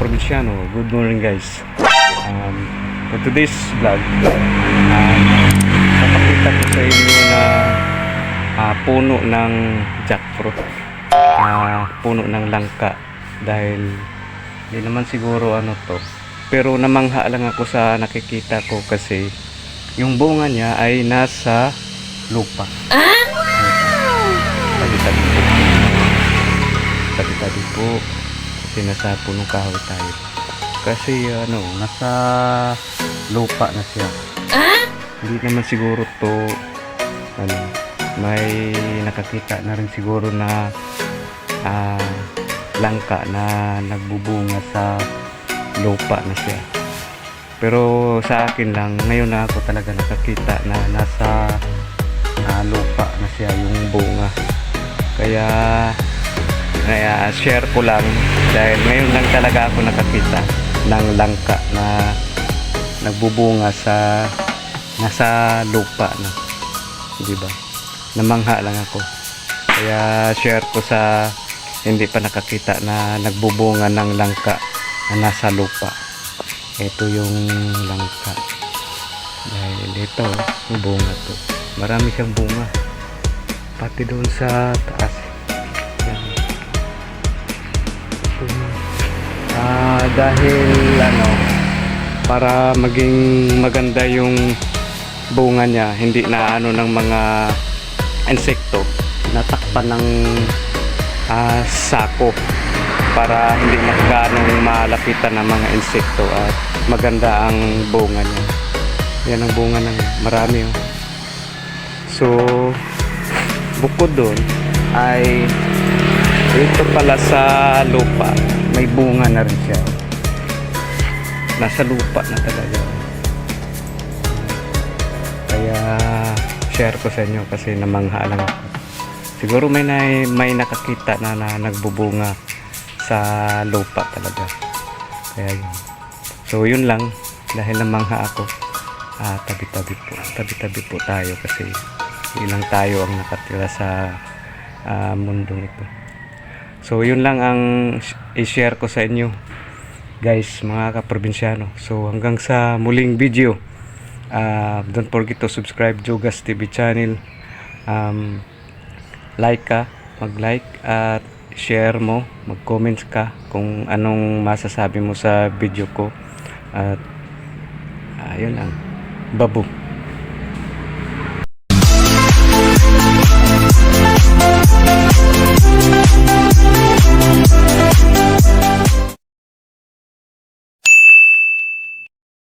Provinciano, good morning guys. Um, for today's vlog, um, papakita ko sa inyo na ah, puno ng jackfruit. Ah, puno ng langka. Dahil hindi naman siguro ano to. Pero namangha lang ako sa nakikita ko kasi yung bunga niya ay nasa lupa. Tabi-tabi po. Tabi-tabi po. Kasi nasa punong kahoy tayo. Kasi ano, nasa lupa na siya. Hindi naman siguro to ano, may nakakita na rin siguro na ah, langka na nagbubunga sa lupa na siya. Pero sa akin lang, ngayon na ako talaga nakakita na nasa ah, lupa na siya yung bunga. Kaya kaya share ko lang dahil ngayon lang talaga ako nakakita ng langka na nagbubunga sa nasa lupa na. 'Di ba? Namangha lang ako. Kaya share ko sa hindi pa nakakita na nagbubunga ng langka na nasa lupa. Ito yung langka. Dahil ito, bunga to. Marami siyang bunga. Pati doon sa taas. Dahil ano, para maging maganda yung bunga niya, hindi na ano ng mga insekto, natakpan ng ah, sako para hindi magganong malapitan ng mga insekto at maganda ang bunga niya. Yan ang bunga ng marami. Oh. So, bukod doon ay ito pala sa lupa. May bunga na rin siya. Nasa lupa na talaga. Kaya share ko sa inyo kasi namangha lang ako. Siguro may na, may nakakita na, na nagbubunga sa lupa talaga. Kaya yun. So yun lang dahil namangha ako. Ah, tabi-tabi po. Tabi-tabi po tayo kasi ilang tayo ang nakatira sa ah, mundong ito. So yun lang ang sh- i-share ko sa inyo guys mga kaprobinsyano. So hanggang sa muling video. ah, don't forget to subscribe Jogas TV channel. Um, like ka, mag-like at share mo, mag-comments ka kung anong masasabi mo sa video ko. At ayun lang. Babu.